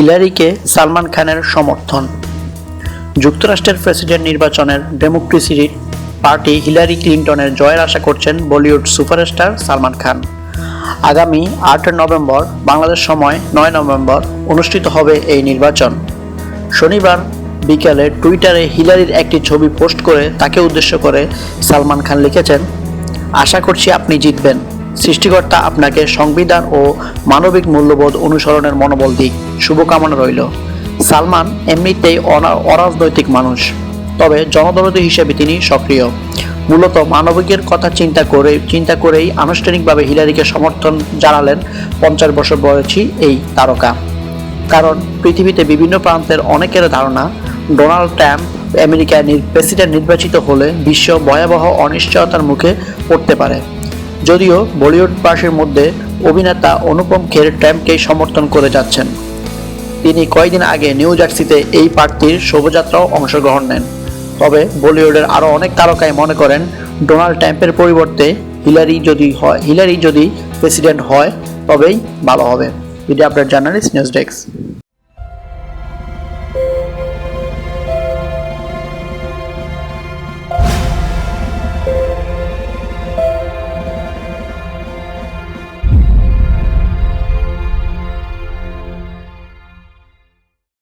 হিলারিকে সালমান খানের সমর্থন। যুক্তরাষ্ট্রের প্রেসিডেন্ট নির্বাচনের ডেমোক্রেসি পার্টি হিলারি ক্লিন্টনের জয়ের আশা করছেন বলিউড সুপারস্টার সালমান খান। আগামী আট নভেম্বর বাংলাদেশ সময় নয় নভেম্বর অনুষ্ঠিত হবে এই নির্বাচন। শনিবার বিকালে টুইটারে হিলারির একটি ছবি পোস্ট করে তাকে উদ্দেশ্য করে সালমান খান লিখেছেন, আশা করছি আপনি জিতবেন। সৃষ্টিকর্তা আপনাকে সংবিধান ও মানবিক মূল্যবোধ অনুসরণের মনোবল দিক শুভকামনা রইল। সালমান এমনিতেই অরাজনৈতিক মানুষ, তবে জনদরদী হিসেবে তিনি সক্রিয়। মূলত মানবিকের কথা চিন্তা করে চিন্তা করেই আনুষ্ঠানিকভাবে হিলারিকে সমর্থন জানালেন পঞ্চাশ বছর বয়সী এই তারকা। কারণ পৃথিবীতে বিভিন্ন প্রান্তের অনেকের ধারণা, ডোনাল্ড ট্রাম্প আমেরিকায় প্রেসিডেন্ট নির্বাচিত হলে বিশ্ব ভয়াবহ অনিশ্চয়তার মুখে পড়তে পারে। যদিও বলিউডবাসীর মধ্যে অভিনেতা অনুপম খের ট্রাম্পকেই সমর্থন করে যাচ্ছেন। তিনি কয়েকদিন আগে নিউ জার্সিতে এই প্রার্থীর শোভাযাত্রাও অংশগ্রহণ নেন। তবে বলিউডের আরও অনেক তারকাই মনে করেন, ডোনাল্ড ট্রাম্পের পরিবর্তে হিলারি যদি হয়, হিলারি যদি প্রেসিডেন্ট হয়, তবেই ভালো হবে। Video update journalist, news desk.